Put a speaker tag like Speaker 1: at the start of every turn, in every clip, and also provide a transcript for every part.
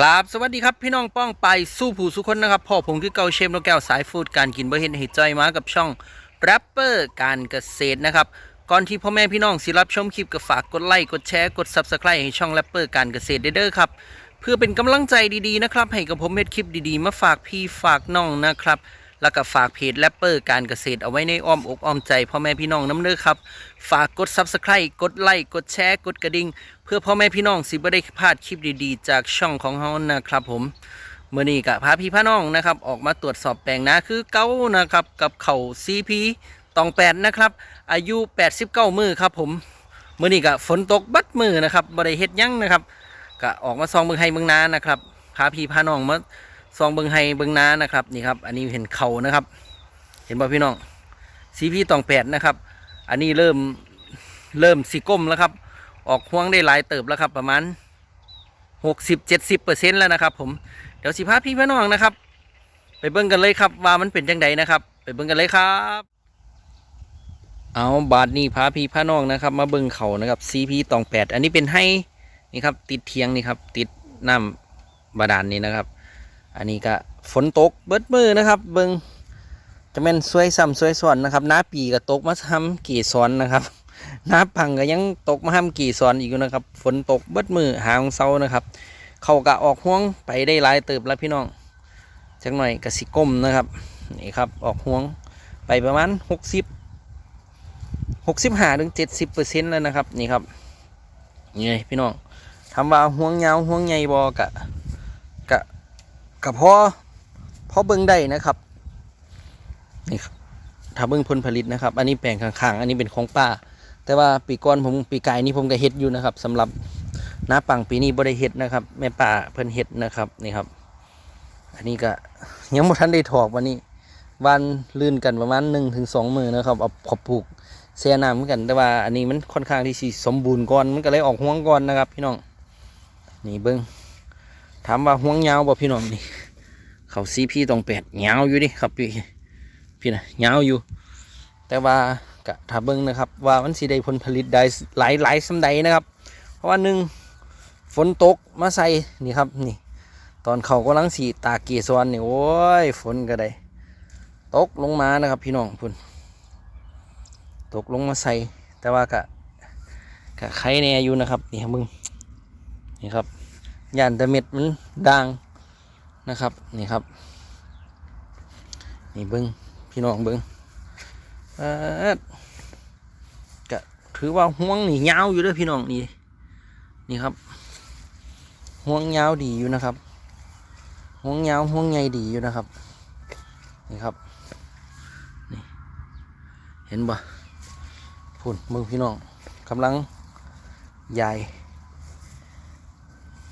Speaker 1: กราบสวัสดีครับพี่น้องป้องไปสู้ผู้สุคนนะครับพ่อผมคือเกาเชฟนกแก้วสายฟูดการกินบ่เห็นห้ใจอยมากับช่องแรปเปอร์การเกษตรนะครับก่อนที่พ่อแม่พี่น้องสิรับชมคลิปก็ฝากกดไลค์กดแชร์กด Subscribe ให้ช่องแรปเปอร์การเกษตรเด้อครับเพื่อเป็นกำลังใจดีๆนะครับให้กับผมเม็ดคลิปดีๆ มาฝากพี่ฝากน้องนะครับแล้วก็ฝากเพจแรปเปอร์การเกษตรเอาไว้ในอ้อมอกอ้อมใจพ่อแม่พี่น้องน้ำเด้อครับ ฝากกด Subscribe กดไลค์กดแชร์กดกระดิ่ง เพื่อพ่อแม่พี่น้องสิบ่ได้พลาดคลิปดีๆ จากช่องของเฮานะครับผมเมื่อนี้กับพาพี่พาน้องนะครับ ออกมาตรวจสอบแปลงนาคือเก้านะครับกับเข่า CP ตองแปดนะครับ อายุ 89 มือครับผมเมื่อนี้กับฝนตกบัดมือนะครับบ่ได้เฮ็ดยังนะครับก็ออกมาซองเบิงไห้เบิงนานะครับพาพี่พาน้องมาซองเบิงไห้เบิงนานะครับนี่ครับ อันนี้เห็นเข่านะครับ เห็นป่พี่น้อง CP ตองแปดนะครับ อันนี้เริ่มเริ่มสีก้มแล้วครับ ออกห่วงได้หลายเติบแล้วครับ ประมาณ60-70เจ็ดสิบเปอร์เซ็นต์แล้วนะครับ ผมเดี๋ยวสิพาพี่พี่น้องนะครับ ไปเบิ่งกันเลยครับว่ามันเป็นจังไดนะครับ ไปเบิ่งกันเลยครับ เอาบาทนี้พาพี่พาน้องนะครับ มาเบิ่งเขานะครับ CP ตองแปดอันนี้เป็นให้นี่ครับ ติดเทียงนี่ครับ ติดน้ำบาดาลนี่นะครับ อันนี้ก็ฝนตกเบิดมือนะครับ เบิ่งจะแม่นสวยซ้ำสวยซ้อนนะครับหน้าปีก็ตกมาทำกี่ซ้อนนะครับ น้ำพังก็ยังตกมาห้ามกี่ซอนอีกอยู่นะครับ ฝนตกเบิดมือหางเซานะครับ เขากะออกห่วงไปได้หลายเติบแล้วพี่น้องจักหน่อยกสิก้มนะครับนี่ครับออกห่วงไปประมาณหกสิบหกสิบห้าถึงเจ็ดสิบเปอร์เซ็นต์แล้วนะครับนี่ครับนี่พี่น้องทำว่าห่วงยาวห่วงใหญ่บอกะกะกะพอพอเบิ่งได้นะครับนี่ครับถ้าเบิ่งผลผลิตนะครับ อันนี้แปลงข้างๆ อันนี้เป็นของป้า แต่ว่าปีก่อนผมปีกายนี้ผมก็เฮ็ดอยู่นะครับสำหรับน้าปังปีนี้บ่ได้เฮ็ดนะครับ แม่ป่าเพิ่นเฮ็ดนะครับนี่ครับ อันนี้ก็ยังบ่ทันได้ถอกวันนี้วันลื่นกันประมาณ1ถึง2มื้อนะครับเอาขอบปลูกแช่น้ำเหมือนกันแต่ว่าอันนี้มันค่อนข้างที่สิสมบูรณ์ก่อนมันก็เลยออกห่วงก่อนนะครับ พี่น้องนี่เบิ่งถามว่าห่วงยาวบ่พี่น้องนี่เขา CP ตรงแปดยาวอยู่ดิครับพี่พี่นะยาวอยู่ แต่ว่า กะถ้าเบิ่งนะครับ ว่ามันสิได้ผลผลิตได้หลายหลายสำใดนะครับ เพราะว่าหนึ่งฝนตกมาใส่นี่ครับนี่ ตอนเขากำลังสีตากเกสรนี่โอ้ยฝนก็ได้ตกลงมานะครับ พี่น้องพุ่นตกลงมาใส่แต่ว่ากะกะไข่แน่อยู่นะครับนี่ครับมึงนี่ครับย่านตะเม็ดมันด่างนะครับนี่ครับนี่เบิ้งพี่น้องเบิ้ง ก็ถือว่าห่วงนี่ยาวอยู่ด้วยพี่น้องนี่นี่ครับห่วงยาวดีอยู่นะครับห่วงยาวห่วงใหญ่ดีอยู่นะครับ นี่ครับนี่เห็นบ่พุ่นมึงพี่น้องกำลังใหญ่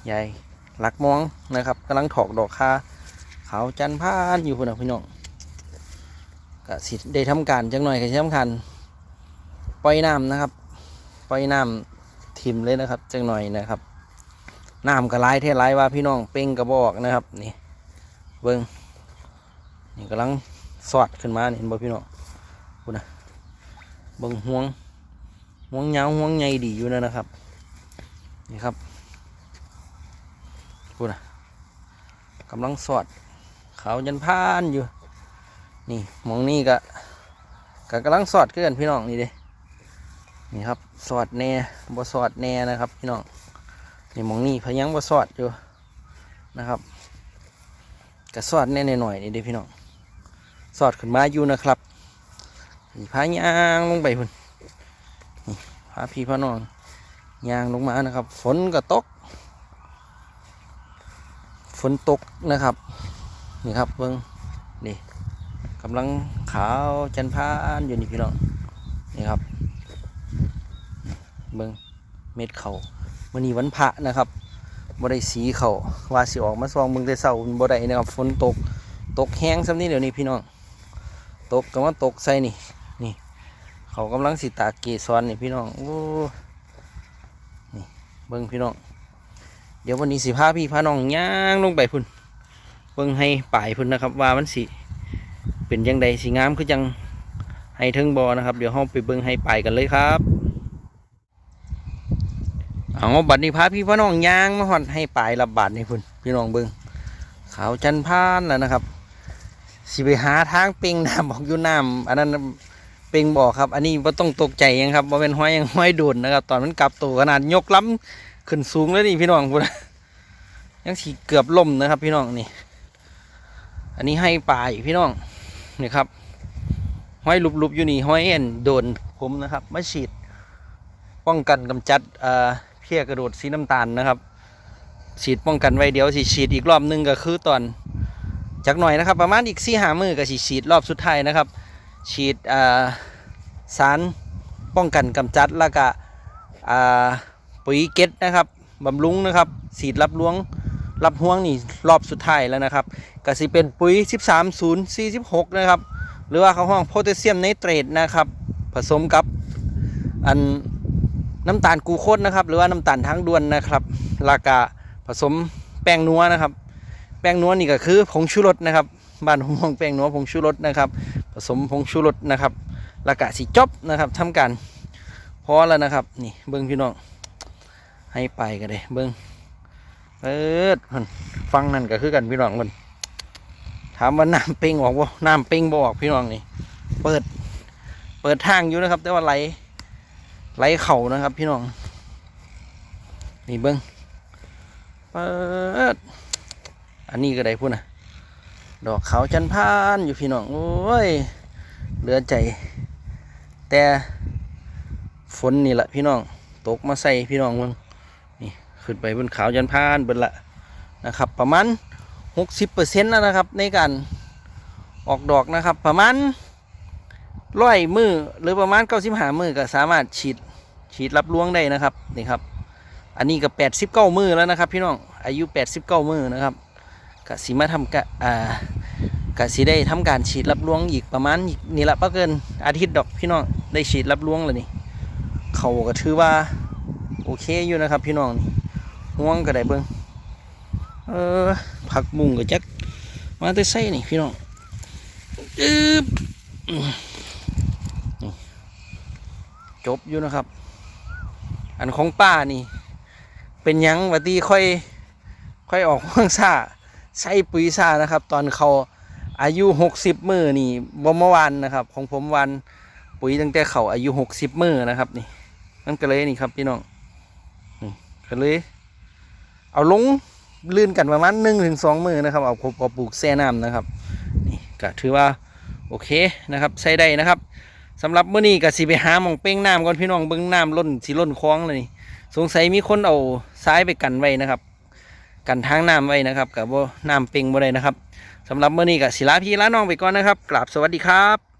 Speaker 1: ใหญ่หลักมองนะครับกำลังถอกดอกคาขาวจันพานอยู่พุ่นนะพี่น้อง ก็สิได้ทำการจังหน่อยก็สิทำการปล่อยน้ำนะครับ ปล่อยน้ำทิมเลยนะครับ จังหน่อยนะครับน้ำก็ไหลายเท่ไหลายว่าพี่น้องเป่งกระบอกนะครับนี่เบิ้งนี่กำลังสอดขึ้นมาเห็นบ่พี่น้องคุณนะเบิ้งห่วงห่วงยาห่วงใหญ่ดีอยู่นะนะครับนี่ครับคุณนะกำลังสอดเขายันพานอยู่ นี่มองนี่ก็ก็กำลังสอดขึ้นพี่น้องนี่เด้นี่ครับสอดแน่บ่สอดแน่นะครับ พี่น้องนี่มองนี่พยังบ่สอดอยู่นะครับก็สอดแน่หน่อยนี่เด้พี่น้องสอดขึ้นมาอยู่นะครับนี่พายางลงไปพุ่นนี่พาพี่พาน้องยางลงมานะครับ ฝนก็ตก ฝนตกนะครับ นี่ครับเบิ่งนี่ กำลังขาวจันพานอยู่นี่พี่น้องนี่ครับเบิ้งเม็ดเขามื่อนี้วันพระนะครับบ่ได้สีเขาว่าสิออกมาซองเบิ่งแต่เช้าบ่ได้นะครับฝนตกตกแห้งซ้ำนี่เดี๋ยวนี้พี่น้องตกก็มาตกใส่นี่นี่ เขากำลังสิตากเกสรนี่พี่น้องโอ้นี่เบิ่งพี่น้องเดี๋ยววันนี้สิพาพี่พาน้องย่างลงไปพุ่นเบิ่งให้ป่ายพุ่นนะครับ ว่ามันสิ เป็นยังไงสีงามคือจังให้เทิงบอนะครับ เดี๋ยวเราไปเบิ่งให้ไปกันเลยครับเอาบัดนี้พาพี่พ่อน้องยางมาหอดให้ปลายระบาดนี่พุ่นพี่น้องเบิ่งขาวจันพานแล้วนะครับสิไปหาทางเปิงน้ำบอกอยู่น้ำอันนั้นเปิงบอกครับ อันนี้บ่ต้องตกใจยังครับบ่เป็นห้อยยังห้อยโดนนะครับ ตอนมันกลับตัวขนาดยกล้ำขึ้นสูงเลยนี่พี่น้องพุ่นยังสิเกือบล่มนะครับ พี่น้องนี่ อันนี้ให้ปลายพี่น้อง นี่ครับห้อยลุบๆอยู่นี่ห้อยเอ็นโดนผมนะครับมาฉีด ป้องกันกำจัดเอ่อเพี้ยกระโดดสีน้ำตาลนะครับ ฉีดป้องกันไว้เดี๋ยวสิฉีดอีกรอบนึงก็คือตอนจักหน่อยนะครับ ประมาณอีกสี่หามือก็สิฉีดรอบสุดท้ายนะครับ ฉีดเอ่อสารป้องกันกำจัดแล้วก็อ่าปุ๋ยเก็ตนะครับบำรุงนะครับฉีดรับล้วงรับห่วงนี่รอบสุดท้ายแล้วนะครับ ก็สิเป็นปุ๋ย 13046 นะครับ หรือว่าเขาห้องโพแทสเซียมไนเตรตนะครับ ผสมกับอันน้ำตาลกูโคสนะครับ หรือว่าน้ำตาลทั้งดวนนะครับแล้วก็ผสมแป้งนัวนะครับ แป้งนัวนี่ก็คือผงชูรสนะครับบ้านผมมองแป้งนัวผงชูรสนะครับ ผสมผงชูรสนะครับแล้วก็สีจบนะครับทำการพอแล้วนะครับ นี่เบิ้งพี่น้องให้ไปกันเลยเบิ้งเปิดเพิ่นฟังนั่นก็คือกันพี่น้องมัน ถามว่าน้ำเป่งออกบ่น้ำเป่งบ่ออกพี่น้องนี่ เปิด เปิดทางอยู่นะครับ แต่ว่าไหล ไหลเข่านะครับ พี่น้อง นี่เบิ้งเปิด อันนี้ก็ได้พูดนะดอกเขาจันพานอยู่พี่น้อง โอ้ย เหลือใจ แต่ฝนนี่แหละพี่น้อง ตกมาใส่พี่น้องมึงนี่ ขึ้นไปบนเขาจันพานเบิดละนะครับ ประมาณ หกสิบเปอร์เซ็นต์แล้วนะครับ ในการออกดอกนะครับ ประมาณร้อยมือหรือประมาณเก้าสิบหามือก็สามารถฉีดฉีดรับล้วงได้นะครับนี่ครับ อันนี้ก็แปดสิบเก้ามือแล้วนะครับ พี่น้องอายุแปดสิบเก้ามือนะครับกสิมาทำกะอ่ากสิได้ทำการฉีดรับล้วงอีกประมาณนี่ละประเกินอาทิตย์ดอกพี่น้องได้ฉีดรับล้วงแล้วนี่เขาก็ถือว่าโอเคอยู่นะครับ พี่น้องนี่ห่วงก็ได้เบิ้งเออ ผักบุ้งก็จักมาแต่ใส่นี่พี่น้องอึ๊บจบอยู่นะครับ อันของป้านี่ เป็นยังวัตีค่อย ค่อยออกห้างซ่าใช้ปุ๋ยซ่านะครับ ตอนเขาอายุหกสิบมือนี่บ่เมื่อวานนะครับ ของผมวันปุ๋ยตั้งแต่เขาอายุหกสิบมือนะครับ นี่นั่นก็เลยนี่ครับพี่น้องนี่ก็เลย เอาลง ลื่นกันประมาณหนึ่งถึงสองมือนะครับเอาเอปลูกแซ่น้ำนะครับนี่ก็ถือว่าโอเคนะครับใช้ได้นะครับสำหรับมื้อนี้ก็สิไปหาหมองเป้งน้ำก่อนพี่น้องเบิ่งน้ำล้นสิล้นคลองเลยนี่สงสัยมีคนเอาซ้ายไปกันไว้นะครับ กันทางน้ำไว้นะครับกับว่าน้ำเป้งบ่ได้นะครับสำหรับมื้อนี้ก็สิลาพี่ลาน้องไปก่อนนะครับกราบสวัสดีครับ